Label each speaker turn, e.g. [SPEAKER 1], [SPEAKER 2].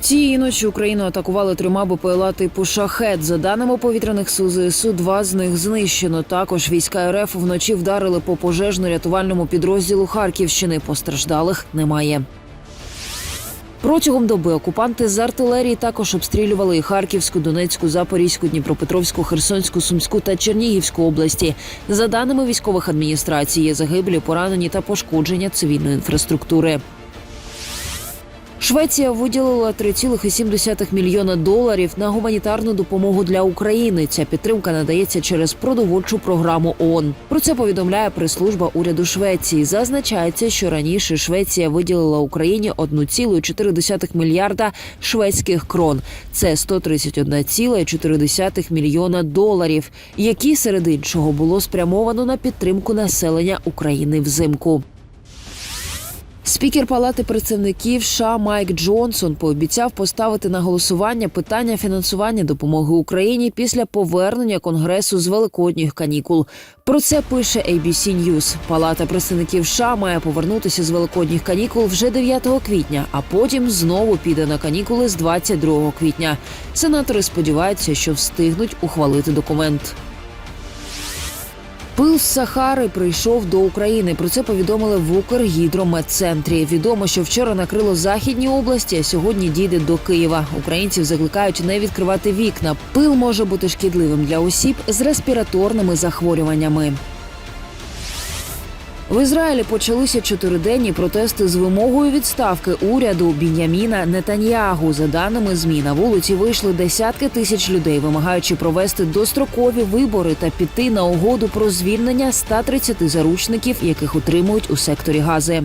[SPEAKER 1] Цієї ночі Україну атакували трьома БПЛА типу шахет. За даними повітряних сил ЗСУ, два з них знищено. Також війська РФ вночі вдарили по пожежно-рятувальному підрозділу Харківщини. Постраждалих немає. Протягом доби окупанти з артилерії також обстрілювали і Харківську, Донецьку, Запорізьку, Дніпропетровську, Херсонську, Сумську та Чернігівську області. За даними військових адміністрацій, є загиблі, поранені та пошкодження цивільної інфраструктури. Швеція виділила 3,7 мільйона доларів на гуманітарну допомогу для України. Ця підтримка надається через продовольчу програму ООН. Про це повідомляє прес-служба уряду Швеції. Зазначається, що раніше Швеція виділила Україні 1,4 мільярда шведських крон. Це 131,4 мільйона доларів, які серед іншого було спрямовано на підтримку населення України взимку. Спікер Палати представників США Майк Джонсон пообіцяв поставити на голосування питання фінансування допомоги Україні після повернення конгресу з великодніх канікул. Про це пише ABC News. Палата представників США має повернутися з великодніх канікул вже 9 квітня, а потім знову піде на канікули з 22 квітня. Сенатори сподіваються, що встигнуть ухвалити документ. Пил з Сахари прийшов до України. Про це повідомили в Укргідрометцентрі. Відомо, що вчора накрило західні області, а сьогодні дійде до Києва. Українців закликають не відкривати вікна. Пил може бути шкідливим для осіб з респіраторними захворюваннями. В Ізраїлі почалися чотириденні протести з вимогою відставки уряду Бін'яміна Нетаньягу. За даними змі, на вулиці вийшли десятки тисяч людей, вимагаючи провести дострокові вибори та піти на угоду про звільнення 130 заручників, яких утримують у секторі Гази.